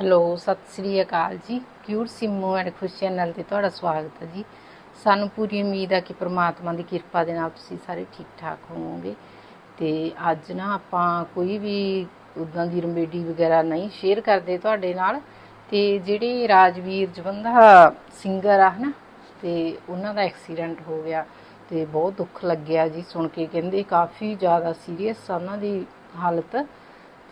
Hello, ਸਤਿ ਸ੍ਰੀ ਅਕਾਲ ਜੀ। ਕਿਊਰ ਸਿੰਮੂ ਐਂਡ ਖੁਸ਼ ਚੈਨਲ ਤੇ ਤੁਹਾਡਾ ਸਵਾਗਤ ਹੈ ਜੀ। ਸਾਨੂੰ ਪੂਰੀ ਉਮੀਦ ਹੈ ਕਿ ਪ੍ਰਮਾਤਮਾ ਦੀ ਕਿਰਪਾ ਦੇ ਨਾਲ ਤੁਸੀਂ ਸਾਰੇ ਠੀਕ ਠਾਕ ਹੋਵੋਗੇ। ਤੇ ਅੱਜ ਨਾ ਆਪਾਂ ਕੋਈ ਵੀ ਉਦਾਂ ਦੀ ਰਮੇਡੀ ਵਗੈਰਾ ਨਹੀਂ ਸ਼ੇਅਰ ਕਰਦੇ ਤੁਹਾਡੇ ਨਾਲ। ਤੇ ਜਿਹੜੇ ਰਾਜਵੀਰ ਜਵੰਦਾ ਸਿੰਗਰ ਆ, ਹਨਾ, ਤੇ ਉਹਨਾਂ ਦਾ ਐਕਸੀਡੈਂਟ ਹੋ ਗਿਆ ਤੇ ਬਹੁਤ ਦੁੱਖ ਲੱਗਿਆ ਜੀ ਸੁਣ ਕੇ। ਕਹਿੰਦੇ ਕਾਫੀ ਜ਼ਿਆਦਾ ਸੀਰੀਅਸ ਆ ਉਹਨਾਂ ਦੀ ਹਾਲਤ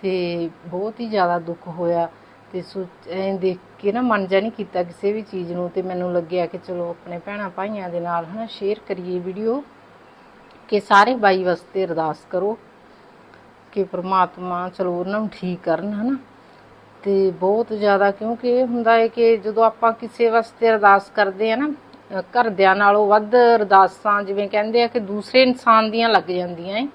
ਤੇ ਬਹੁਤ ਹੀ ਜ਼ਿਆਦਾ ਦੁੱਖ ਹੋਇਆ। ਤੇ ਸੋਚ, ਐਂ ਦੇਖ ਕੇ ਨਾ ਮਨ ਜਾ ਨਹੀਂ ਕੀਤਾ ਕਿਸੇ ਵੀ ਚੀਜ਼ ਨੂੰ ਤੇ ਮੈਨੂੰ ਲੱਗਿਆ ਕਿ ਚਲੋ ਆਪਣੇ ਭੈਣਾਂ ਭਾਈਆਂ ਦੇ ਨਾਲ ਹਨਾ ਸ਼ੇਅਰ ਕਰੀਏ ਵੀਡੀਓ ਕਿ ਸਾਰੇ ਬਾਈ ਵਾਸਤੇ ਅਰਦਾਸ ਕਰੋ ਕਿ ਪ੍ਰਮਾਤਮਾ ਚਲੋ ਉਹਨਾਂ ਨੂੰ ਠੀਕ ਕਰਨ ਹਨਾ। ਤੇ ਬਹੁਤ ਜ਼ਿਆਦਾ ਕਿਉਂਕਿ ਇਹ ਹੁੰਦਾ ਹੈ ਕਿ ਜਦੋਂ ਆਪਾਂ ਕਿਸੇ ਵਾਸਤੇ ਅਰਦਾਸ ਕਰਦੇ ਆ ਨਾ ਘਰਦਿਆਂ ਨਾਲੋਂ ਵੱਧ ਅਰਦਾਸਾਂ ਜਿਵੇਂ ਕਹਿੰਦੇ ਆ ਕਿ ਦੂਸਰੇ ਇਨਸਾਨ ਦੀਆਂ ਲੱਗ ਜਾਂਦੀਆਂ ਏ।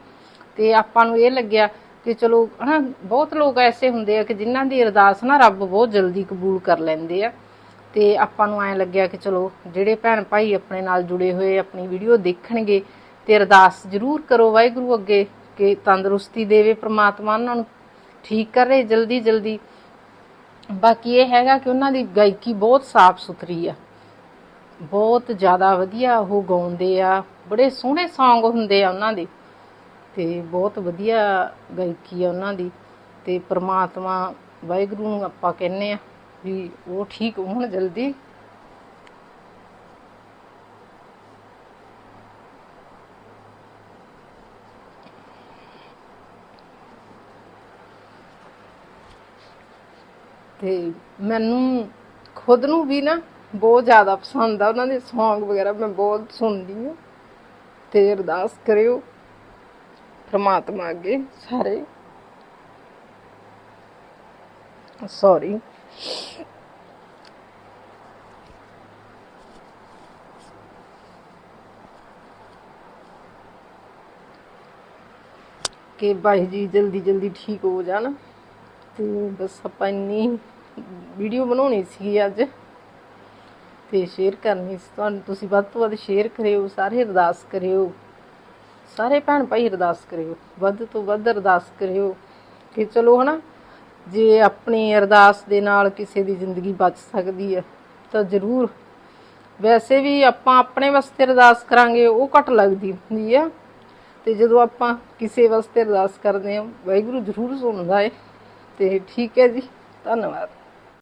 ਤੇ ਆਪਾਂ ਨੂੰ ਇਹ ਲੱਗਿਆ ਕਿ ਚਲੋ, ਹਨਾ, ਬਹੁਤ ਲੋਕ ਐਸੇ ਹੁੰਦੇ ਆ ਕਿ ਜਿਨ੍ਹਾਂ ਦੀ ਅਰਦਾਸ ਨਾ ਰੱਬ ਬਹੁਤ ਜਲਦੀ ਕਬੂਲ ਕਰ ਲੈਂਦੇ ਆ। ਤੇ ਆਪਾਂ ਨੂੰ ਐਂ ਲੱਗਿਆ ਕਿ ਚਲੋ, ਜਿਹੜੇ ਭੈਣ ਭਾਈ ਆਪਣੇ ਨਾਲ ਜੁੜੇ ਹੋਏ, ਆਪਣੀ ਵੀਡੀਓ ਦੇਖਣਗੇ, ਤੇ ਅਰਦਾਸ ਜ਼ਰੂਰ ਕਰੋ ਵਾਹਿਗੁਰੂ ਅੱਗੇ, ਕਿ ਤੰਦਰੁਸਤੀ ਦੇਵੇ ਪ੍ਰਮਾਤਮਾ ਉਹਨਾਂ ਨੂੰ। ਠੀਕ ਕਰੇ ਜਲਦੀ ਜਲਦੀ। ਬਾਕੀ ਇਹ ਹੈਗਾ ਕਿ ਉਹਨਾਂ ਦੀ ਗਾਇਕੀ ਬਹੁਤ ਸਾਫ਼ ਸੁਥਰੀ ਆ। ਬਹੁਤ ਜ਼ਿਆਦਾ ਵਧੀਆ ਉਹ ਗਾਉਂਦੇ ਆ। ਬੜੇ ਸੋਹਣੇ ਸੌਂਗ ਹੁੰਦੇ ਆ ਉਹਨਾਂ ਦੇ। ਤੇ ਬਹੁਤ ਵਧੀਆ ਗਾਇਕੀ ਆ ਉਹਨਾਂ ਦੀ ਤੇ ਪ੍ਰਮਾਤਮਾ ਵਾਹਿਗੁਰੂ ਨੂੰ ਆਪਾਂ ਕਹਿੰਨੇ ਆ ਵੀ ਉਹ ਠੀਕ ਹੋਣ ਜਲਦੀ। ਤੇ ਮੈਨੂੰ ਖੁਦ ਨੂੰ ਵੀ ਨਾ ਬਹੁਤ ਜ਼ਿਆਦਾ ਪਸੰਦ ਆ ਉਹਨਾਂ ਦੇ ਸੌਂਗ ਵਗੈਰਾ, ਮੈਂ ਬਹੁਤ ਸੁਣਦੀ ਹਾਂ। ਤੇ ਅਰਦਾਸ ਕਰਿਓ। ਪ੍ਰਮਾਤਮਾ ਅੱਗੇ ਸਾਰੇ। ਸੌਰੀ ਕਿ ਬਾਈ ਜੀ ਜਲਦੀ ਜਲਦੀ ਠੀਕ ਹੋ ਜਾਣ। ਤੇ ਬਸ ਆਪਾਂ ਇੰਨੀ ਵੀਡੀਓ ਬਣਾਉਣੀ ਸੀ ਅੱਜ। ਤੇ ਸ਼ੇਅਰ ਕਰਨੀ ਸੀ। ਤੁਹਾਨੂੰ ਤੁਸੀਂ ਵੱਧ ਤੋਂ ਵੱਧ ਸ਼ੇਅਰ ਕਰਿਓ, ਸਾਰੇ ਅਰਦਾਸ ਕਰਿਓ। ਸਾਰੇ ਭੈਣ ਭਾਈ ਅਰਦਾਸ ਕਰਿਓ, ਵੱਧ ਤੋਂ ਵੱਧ ਅਰਦਾਸ ਕਰਿਓ ਕਿ ਚਲੋ ਹਨਾ, ਜੇ ਆਪਣੀ ਅਰਦਾਸ ਦੇ ਨਾਲ ਕਿਸੇ ਦੀ ਜ਼ਿੰਦਗੀ ਬਚ ਸਕਦੀ ਹੈ, ਤਾਂ ਜ਼ਰੂਰ। ਵੈਸੇ ਵੀ ਆਪਾਂ ਆਪਣੇ ਵਾਸਤੇ ਅਰਦਾਸ ਕਰਾਂਗੇ, ਉਹ ਘੱਟ ਲੱਗਦੀ ਹੁੰਦੀ ਆ। ਤੇ ਜਦੋਂ ਆਪਾਂ ਕਿਸੇ ਵਾਸਤੇ ਅਰਦਾਸ ਕਰਦੇ ਹਾਂ, ਵਾਹਿਗੁਰੂ ਜ਼ਰੂਰ ਸੁਣਦਾ ਹੈ ਤੇ ਠੀਕ ਹੈ ਜੀ, ਧੰਨਵਾਦ।